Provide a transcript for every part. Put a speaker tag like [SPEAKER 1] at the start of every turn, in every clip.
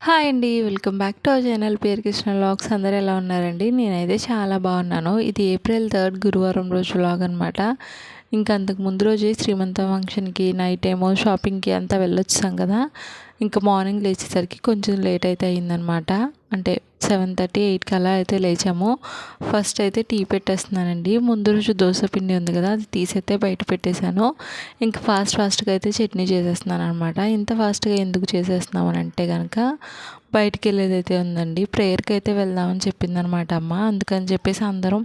[SPEAKER 1] Hi అండి welcome back to our channel పేరు Krishna vlogs. అందరూ ఎలా ఉన్నారండి? నేనైతే చాలా బాగున్నాను. ఇది ఏప్రిల్ థర్డ్ గురువారం రోజు వ్లాగ్ అనమాట ఇంకా అంతకు ముందు రోజే శ్రీమంత ఫంక్షన్కి నైట్ ఏమో షాపింగ్కి అంతా వెళ్ళొచ్చాం కదా. ఇంకా మార్నింగ్ లేచేసరికి కొంచెం లేట్ అయితే అయిందనమాట అంటే సెవెన్ థర్టీ ఎయిట్కి అలా అయితే లేచాము. ఫస్ట్ అయితే టీ పెట్టేస్తున్నానండి. ముందు రోజు దోశ పిండి ఉంది కదా అది తీసైతే బయట పెట్టేశాను. ఇంకా ఫాస్ట్ ఫాస్ట్గా అయితే చట్నీ చేసేస్తున్నాను అనమాట ఇంత ఫాస్ట్గా ఎందుకు చేసేస్తున్నామని అంటే కనుక బయటికి వెళ్ళేది అయితే ఉందండి ప్రేయర్కి అయితే వెళ్దామని చెప్పిందనమాట అమ్మ. అందుకని చెప్పేసి అందరం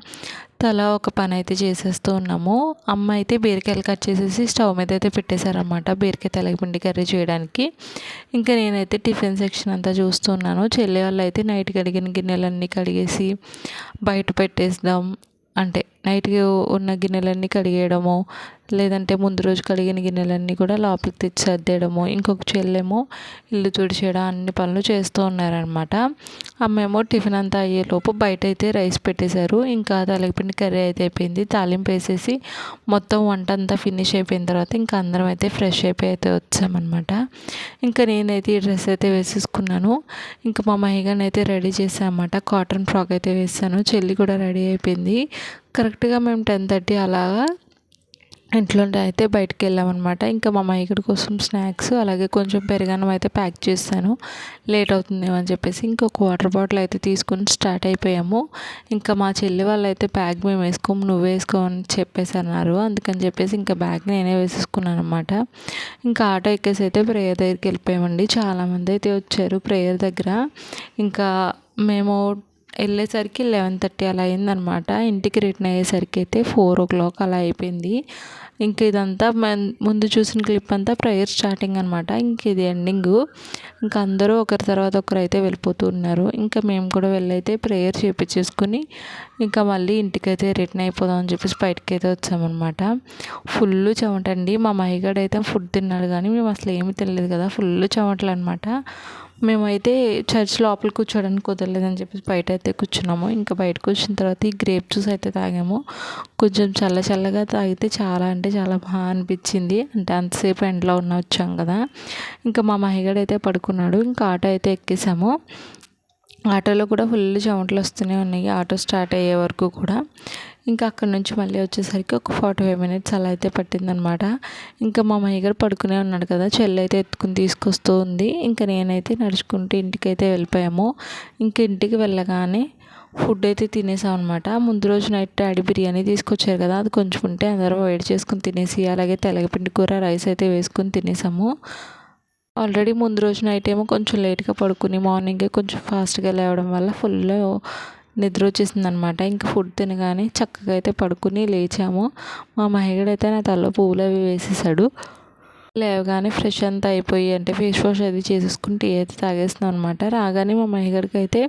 [SPEAKER 1] తల ఒక పని అయితే చేసేస్తూ ఉన్నాము. అమ్మ అయితే బీరకాయలు కట్ చేసేసి స్టవ్ మీద అయితే పెట్టేశారనమాట బీరకాయ తెలగపిండి కర్రీ చేయడానికి. ఇంకా నేనైతే టిఫిన్ సెక్షన్ అంతా చూస్తున్నాను చెల్లి వాళ్ళు అయితే నైట్ కడిగిన గిన్నెలన్నీ కడిగేసి బయట పెట్టేద్దాం అంటే నైట్కి ఉన్న గిన్నెలన్నీ కడిగేయడము లేదంటే ముందు రోజు కడిగిన గిన్నెలన్నీ కూడా లోపలికి తెచ్చి సర్దేయడము ఇంకొక చెల్లెమో ఇల్లు తుడిచేయడం అన్ని పనులు చేస్తూ ఉన్నారనమాట అమ్మేమో టిఫిన్ అంతా అయ్యేలోపు బయట అయితే రైస్ పెట్టేశారు. ఇంకా తలగపిండి కర్రీ అయితే అయిపోయింది. తాలింపు వేసేసి మొత్తం వంట అంతా ఫినిష్ అయిపోయిన తర్వాత ఇంకా అందరం అయితే ఫ్రెష్ అయిపోయి అయితే వచ్చామన్నమాట. ఇంకా నేనైతే ఈ డ్రెస్ అయితే వేసేసుకున్నాను. ఇంకా మా మహిగాని అయితే రెడీ చేసామన్నమాట కాటన్ ఫ్రాక్ అయితే వేసాను. చెల్లి కూడా రెడీ అయిపోయింది. కరెక్ట్గా మేము టెన్ థర్టీ అలాగా ఇంట్లో అయితే బయటకు వెళ్ళామన్నమాట. ఇంకా మా మైకుడి కోసం స్నాక్స్ అలాగే కొంచెం పెరగన్నం అయితే ప్యాక్ చేస్తాను. లేట్ అవుతుందేమో అని చెప్పేసి ఇంకొక వాటర్ బాటిల్ అయితే తీసుకుని స్టార్ట్ అయిపోయాము. ఇంకా మా చెల్లి వాళ్ళు అయితే బ్యాగ్ మేము వేసుకోము నువ్వు వేసుకో అని చెప్పేసి అన్నారు అందుకని చెప్పేసి ఇంకా బ్యాగ్ నేనే వేసేసుకున్నాను అనమాట ఇంకా ఆటో ఎక్కేసి అయితే ప్రేయర్ దగ్గరికి వెళ్ళిపోయామండి. చాలామంది అయితే వచ్చారు ప్రేయర్ దగ్గర. ఇంకా మేము వెళ్ళేసరికి లెవెన్ థర్టీ అలా అయిందనమాట ఇంటికి రిటర్న్ అయ్యేసరికి అయితే ఫోర్ ఓ క్లాక్ అలా అయిపోయింది. ఇంక ఇదంతా ముందు చూసిన క్లిప్ అంతా ప్రేయర్ స్టార్టింగ్ అనమాట ఇంక ఇది ఎండింగ్ ఇంకా అందరూ ఒకరి తర్వాత ఒకరు అయితే వెళ్ళిపోతూ ఉన్నారు. ఇంకా మేము కూడా వెళ్ళైతే ప్రేయర్ చేపించేసుకుని ఇంకా మళ్ళీ ఇంటికైతే రిటర్న్ అయిపోదాం అని చెప్పేసి బయటకి అయితే వచ్చామన్నమాట. ఫుల్ చెమటండి. మా మహిగాడు అయితే ఫుడ్ తిన్నాడు కానీ మేము అసలు ఏమీ తినలేదు కదా. ఫుల్ చెమటలు అనమాట మేమైతే చర్చ్ లోపల కూర్చోడానికి కుదరలేదని చెప్పేసి బయట అయితే కూర్చున్నాము. ఇంకా బయటకు వచ్చిన తర్వాత ఈ గ్రేప్ జ్యూస్ అయితే తాగాము. కొంచెం చల్ల చల్లగా తాగితే చాలా అంటే చాలా బాగా అనిపించింది. అంటే అంతసేపు ఎండలో ఉన్న వచ్చాం కదా. ఇంకా మా మహిగడు అయితే పడుకున్నాడు. ఇంకా ఆటో అయితే ఎక్కేసాము. ఆటోలో కూడా ఫుల్ చెమటలు వస్తూనే ఉన్నాయి. ఆటో స్టార్ట్ అయ్యే వరకు కూడా. ఇంకా అక్కడ నుంచి మళ్ళీ వచ్చేసరికి ఒక ఫార్టీ ఫైవ్ మినిట్స్ అలా అయితే పట్టిందనమాట. ఇంకా మా మయ్య గారు పడుకునే ఉన్నాడు కదా చెల్లి అయితే ఎత్తుకుని తీసుకొస్తూ ఉంది. ఇంకా నేనైతే నడుచుకుంటూ ఇంటికైతే వెళ్ళిపోయాము. ఇంకా ఇంటికి వెళ్ళగానే ఫుడ్ అయితే తినేసాం అనమాట ముందు రోజు నైట్ డాడీ బిర్యానీ తీసుకొచ్చారు కదా అది కొంచెం ఉంటే అందరం వేడి చేసుకుని తినేసి అలాగే తెలగపిండి కూర రైస్ అయితే వేసుకుని తినేసాము. ఆల్రెడీ ముందు రోజు నైట్ ఏమో కొంచెం లేట్గా పడుకుని మార్నింగే కొంచెం ఫాస్ట్గా లేవడం వల్ల ఫుల్ నిద్ర వచ్చేసింది అనమాట ఇంకా ఫుడ్ తినగానే చక్కగా అయితే పడుకుని లేచాము. మా మహిగడైతే నా తలలో పువ్వులు అవి వేసేసాడు. లేవగానే ఫ్రెష్ అంతా అయిపోయి అంటే ఫేస్ వాష్ అది చేసేసుకుని టీ అయితే తాగేస్తున్నాం అనమాట రాగానే మా మహిగడికి అయితే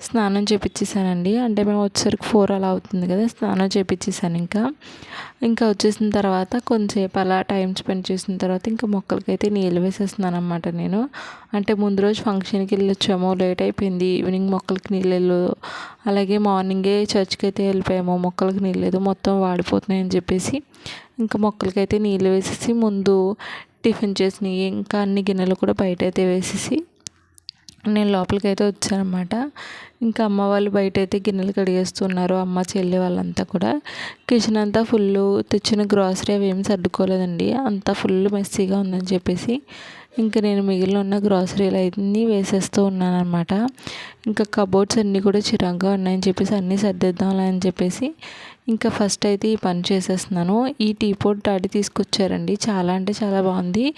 [SPEAKER 1] స్నానం చేపించేసానండి అంటే మేము వచ్చేసరికి ఫోర్ అలా అవుతుంది కదా స్నానం చేపించేసాను ఇంకా. ఇంకా వచ్చేసిన తర్వాత కొంచెంసేపు అలా టైం స్పెండ్ చేసిన తర్వాత ఇంకా మొక్కలకైతే నీళ్ళు వేసేస్తున్నాను అనమాట నేను. అంటే ముందు రోజు ఫంక్షన్కి వెళ్ళొచ్చాము లేట్ అయిపోయింది. ఈవినింగ్ మొక్కలకి నీళ్ళు అలాగే మార్నింగే చర్చ్కి అయితే వెళ్ళిపోయాము మొక్కలకి నీళ్ళు లేదు మొత్తం వాడిపోతున్నాయని చెప్పేసి. ఇంకా మొక్కలకైతే నీళ్ళు వేసేసి ముందు టిఫిన్ చేసినవి ఇంకా అన్ని గిన్నెలు కూడా బయట అయితే వేసేసి నేను లోపలికి అయితే వచ్చానమాట. ఇంకా అమ్మ వాళ్ళు బయట అయితే గిన్నెలు కడిగేస్తున్నారు అమ్మ చెల్లి వాళ్ళంతా కూడా. కిచెన్ అంతా ఫుల్ తెచ్చిన గ్రాసరీ అవి ఏమి సర్దుకోలేదండి అంతా ఫుల్ మెస్సీగా ఉందని చెప్పేసి ఇంకా నేను మిగిలిన ఉన్న గ్రాసరీలు అన్నీ వేసేస్తూ ఉన్నాను అనమాట ఇంకా కబోర్డ్స్ అన్నీ కూడా చిరాగ్గా ఉన్నాయని చెప్పేసి అన్నీ సర్దిద్దాంలే అని చెప్పేసి ఇంకా ఫస్ట్ అయితే ఈ పని చేసేస్తున్నాను. ఈ టీ పొడి డాడీ తీసుకొచ్చారండి. చాలా అంటే చాలా బాగుంది.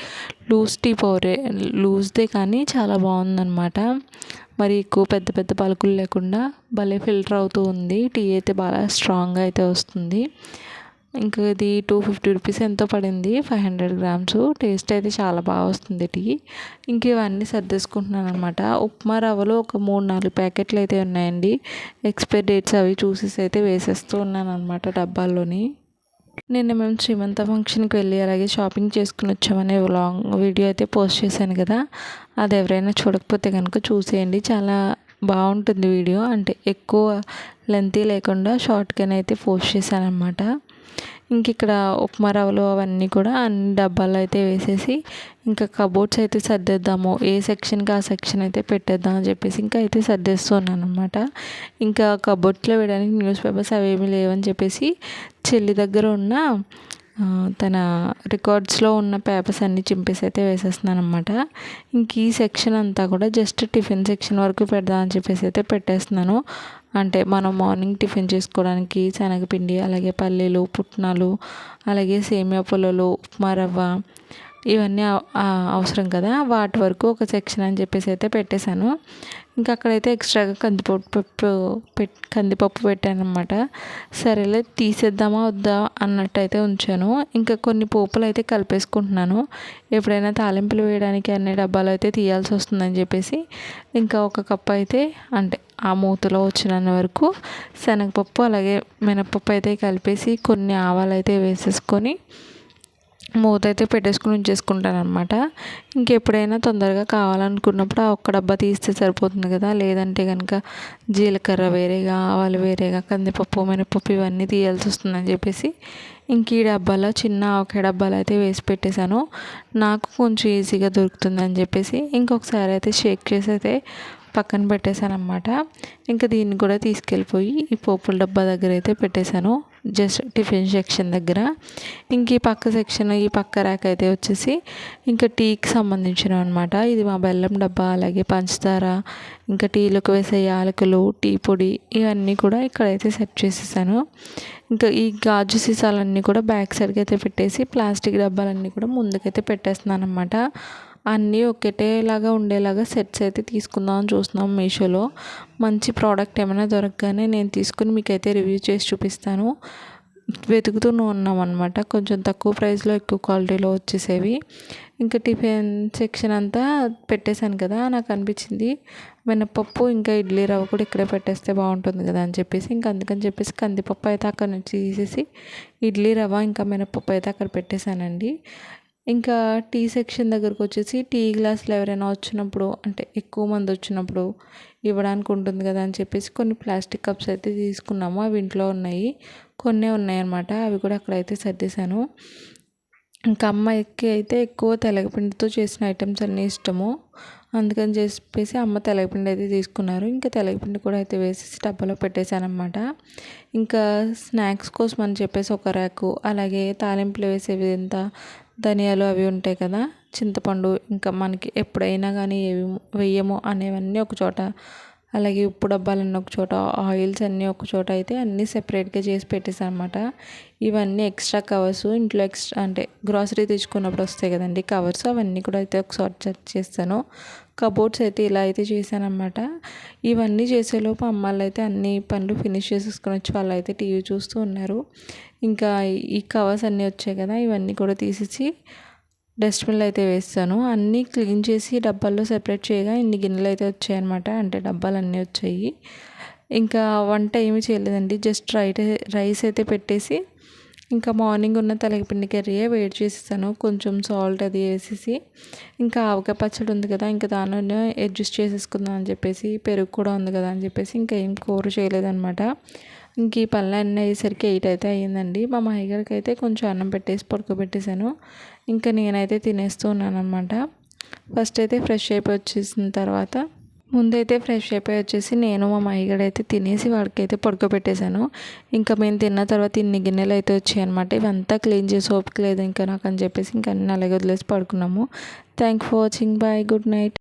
[SPEAKER 1] లూజ్ టీ పౌరే లూజ్దే కానీ చాలా బాగుందన్నమాట. మరి ఎక్కువ పెద్ద పెద్ద పలుకులు లేకుండా భలే ఫిల్టర్ అవుతూ ఉంది. టీ అయితే బాగా స్ట్రాంగ్గా అయితే వస్తుంది. ఇంకా ఇది టూ ఫిఫ్టీ రూపీస్ ఎంతో పడింది ఫైవ్ హండ్రెడ్ గ్రామ్స్. టేస్ట్ అయితే చాలా బాగా వస్తుంది టీ. ఇంక ఇవన్నీ సర్దేసుకుంటున్నాను అనమాట ఉప్మా రవ్వలో ఒక మూడు నాలుగు ప్యాకెట్లు అయితే ఉన్నాయండి. ఎక్స్పైర్ డేట్స్ అవి చూసేసి అయితే వేసేస్తూ ఉన్నాను అనమాట డబ్బాల్లోని. నిన్న మేము శ్రీమంత ఫంక్షన్కి వెళ్ళి అలాగే షాపింగ్ చేసుకుని వచ్చామనే లాంగ్ వీడియో అయితే పోస్ట్ చేశాను కదా. అది ఎవరైనా చూడకపోతే కనుక చూసేయండి. చాలా బాగుంటుంది వీడియో. అంటే ఎక్కువ లెంతీ లేకుండా షార్ట్గానే అయితే పోస్ట్ చేశాను అనమాట ఇంక ఇక్కడ ఉప్మా రవ్వలు అవన్నీ కూడా అన్ని డబ్బాలు అయితే వేసేసి ఇంకా కబోర్డ్స్ అయితే సర్దేద్దాము. ఏ సెక్షన్కి ఆ సెక్షన్ అయితే పెట్టేద్దాం అని చెప్పేసి ఇంకా అయితే సర్దేస్తున్నాను అనమాట ఇంకా కబోర్డ్స్లో వేయడానికి న్యూస్ పేపర్స్ అవేమీ లేవని చెప్పేసి చెల్లి దగ్గర ఉన్న తన రికార్డ్స్లో ఉన్న పేపర్స్ అన్నీ చింపేసి అయితే వేసేస్తున్నాను అనమాట ఇంక ఈ సెక్షన్ అంతా కూడా జస్ట్ టిఫిన్ సెక్షన్ వరకు పెడదామని చెప్పేసి అయితే పెట్టేస్తున్నాను. అంటే మనం మార్నింగ్ టిఫిన్ చేసుకోవడానికి శనగపిండి అలాగే పల్లీలు పుట్నాలు అలాగే సేమియా పుల్లలు ఉప్మా రవ్వ ఇవన్నీ అవసరం కదా. వాటి వరకు ఒక సెక్షన్ అని చెప్పేసి అయితే పెట్టేశాను. ఇంకా అక్కడైతే ఎక్స్ట్రాగా కందిపప్పు పప్పు పెట్ కందిపప్పు పెట్టాను అనమాట సరేలే తీసేద్దామా వద్దా అన్నట్టు అయితే ఉంచాను. ఇంకా కొన్ని పోపులు అయితే కలిపేసుకుంటున్నాను. ఎప్పుడైనా తాలింపులు వేయడానికి అన్ని డబ్బాలు అయితే తీయాల్సి వస్తుందని చెప్పేసి ఇంకా ఒక కప్పు అయితే అంటే ఆ మూతలో వచ్చినంత వరకు శనగపప్పు అలాగే మినపప్పు అయితే కలిపేసి కొన్ని ఆవాలు అయితే వేసేసుకొని మూత అయితే పెట్టేసుకుని ఉంచేసుకుంటాను అనమాట ఇంకెప్పుడైనా తొందరగా కావాలనుకున్నప్పుడు ఆ ఒక్క డబ్బా తీస్తే సరిపోతుంది కదా. లేదంటే కనుక జీలకర్ర వేరేగా ఆవాలు వేరేగా కందిపప్పు మినపప్పు ఇవన్నీ తీయాల్సి వస్తుందని చెప్పేసి ఇంక ఈ డబ్బాలో చిన్న ఒక డబ్బాలు అయితే వేసి పెట్టేశాను. నాకు కొంచెం ఈజీగా దొరుకుతుందని చెప్పేసి ఇంకొకసారి అయితే షేక్ చేసి అయితే పక్కన పెట్టేశాను అనమాట ఇంకా దీన్ని కూడా తీసుకెళ్ళిపోయి ఈ పోపుల డబ్బా దగ్గర అయితే పెట్టేశాను. జస్ట్ టిఫిన్ సెక్షన్ దగ్గర. ఇంక ఈ పక్క సెక్షన్ ఈ పక్క ర్యాక్ అయితే వచ్చేసి ఇంకా టీకి సంబంధించినవి అనమాట ఇది మా బెల్లం డబ్బా అలాగే పంచదార ఇంకా టీలకు వేసే యాలకులు టీ పొడి ఇవన్నీ కూడా ఇక్కడైతే సెట్ చేసేసాను. ఇంకా ఈ గాజు సీసాలన్నీ కూడా బ్యాక్ సైడ్కి అయితే పెట్టేసి ప్లాస్టిక్ డబ్బాలన్నీ కూడా ముందుకైతే పెట్టేస్తున్నాను అనమాట అన్నీ ఒకటేలాగా ఉండేలాగా సెట్స్ అయితే తీసుకుందామని చూస్తున్నాం మీషోలో. మంచి ప్రోడక్ట్ ఏమైనా దొరకగానే నేను తీసుకుని మీకైతే రివ్యూ చేసి చూపిస్తాను. వెతుకుతూనే ఉన్నాం అనమాట కొంచెం తక్కువ ప్రైస్లో ఎక్కువ క్వాలిటీలో వచ్చేసేవి. ఇంకా టిఫిన్ సెక్షన్ అంతా పెట్టేశాను కదా నాకు అనిపించింది. మినపప్పు ఇంకా ఇడ్లీ రవ్వ కూడా ఇక్కడే పెట్టేస్తే బాగుంటుంది కదా అని చెప్పేసి ఇంకా అందుకని చెప్పేసి కందిపప్పు అయితే అక్కడ నుంచి తీసేసి ఇడ్లీ రవ్వ ఇంకా మినపప్పు అయితే అక్కడ పెట్టేశానండి. ఇంకా టీ సెక్షన్ దగ్గరకు వచ్చేసి టీ గ్లాసులు ఎవరైనా వచ్చినప్పుడు అంటే ఎక్కువ మంది వచ్చినప్పుడు ఇవ్వడానికి ఉంటుంది కదా అని చెప్పేసి కొన్ని ప్లాస్టిక్ కప్స్ అయితే తీసుకున్నాము. అవి ఇంట్లో ఉన్నాయి. కొన్ని ఉన్నాయన్నమాట. అవి కూడా అక్కడైతే సర్దేశాను. ఇంకా అమ్మాయికి అయితే ఎక్కువ తెలగపిండితో చేసిన ఐటమ్స్ అన్నీ ఇష్టము. అందుకని చెప్పేసి అమ్మ తెలగపిండి అయితే తీసుకున్నారు. ఇంకా తెలగపిండి కూడా అయితే వేసేసి డబ్బాలో పెట్టేశానమాట ఇంకా స్నాక్స్ కోసం అని చెప్పేసి ఒక ర్యాకు అలాగే తాలింపులు వేసేవి ఎంత ధనియాలు అవి ఉంటాయి కదా చింతపండు ఇంకా మనకి ఎప్పుడైనా కానీ ఏవి వెయ్యము అనేవన్నీ ఒక చోట. అలాగే ఉప్పు డబ్బాలన్నీ ఒక చోట ఆయిల్స్ అన్నీ ఒక చోట అయితే అన్నీ సెపరేట్గా చేసి పెట్టేసాను అనమాట ఇవన్నీ ఎక్స్ట్రా కవర్స్ ఇంట్లో ఎక్స్ట్రా అంటే గ్రాసరీ తెచ్చుకున్నప్పుడు వస్తాయి కదండి కవర్స్ అవన్నీ కూడా అయితే ఒకసారి చెక్ చేస్తాను. కబోర్డ్స్ అయితే ఇలా అయితే చేశాను అనమాట ఇవన్నీ చేసేలోపు అమ్మాళ్ళు అయితే అన్ని పనులు ఫినిష్ చేసేసుకొని వచ్చి వాళ్ళు అయితే టీవీ చూస్తూ ఉన్నారు. ఇంకా ఈ కవర్స్ అన్నీ వచ్చాయి కదా ఇవన్నీ కూడా తీసేసి డస్ట్బిన్లో అయితే వేస్తాను. అన్నీ క్లీన్ చేసి డబ్బాల్లో సెపరేట్ చేయగా ఇన్ని గిన్నెలు అయితే వచ్చాయన్నమాట. అంటే డబ్బాలు అన్నీ వచ్చాయి. ఇంకా వంట ఏమీ చేయలేదండి. జస్ట్ రైట్ రైస్ అయితే పెట్టేసి ఇంకా మార్నింగ్ ఉన్న తలగపిండి కర్రీయే వేడి చేసేసాను. కొంచెం సాల్ట్ అది వేసేసి ఇంకా ఆవకాయ పచ్చడి ఉంది కదా ఇంకా దానిలో అడ్జస్ట్ చేసేసుకుందాం అని చెప్పేసి పెరుగు కూడా ఉంది కదా అని చెప్పేసి ఇంకా ఏం కూర చేయలేదన్నమాట. ఇంక ఈ పనులు అన్నీ అయ్యేసరికి ఎయిట్ అయితే అయ్యిందండి. మా మాయగారికి అయితే కొంచెం అన్నం పెట్టేసి పడుకోబెట్టేశాను. ఇంకా నేనైతే తినేస్తూ ఉన్నాను అనమాట ఫస్ట్ అయితే ఫ్రెష్ అయిపోయి వచ్చేసిన తర్వాత ముందైతే ఫ్రెష్ అయిపోయి వచ్చేసి నేను మా మయ్యగాడైతే అయితే తినేసి వాడికి అయితే పడుకోబెట్టేశాను. ఇంకా మేము తిన్న తర్వాత ఇన్ని గిన్నెలు అయితే వచ్చాయి అనమాట ఇవంతా క్లీన్ చేసి ఓపిక లేదు ఇంకా నాకు అని చెప్పేసి ఇంకా అన్నీ అలాగే వదిలేసి పడుకున్నాము. Thank for watching bye good night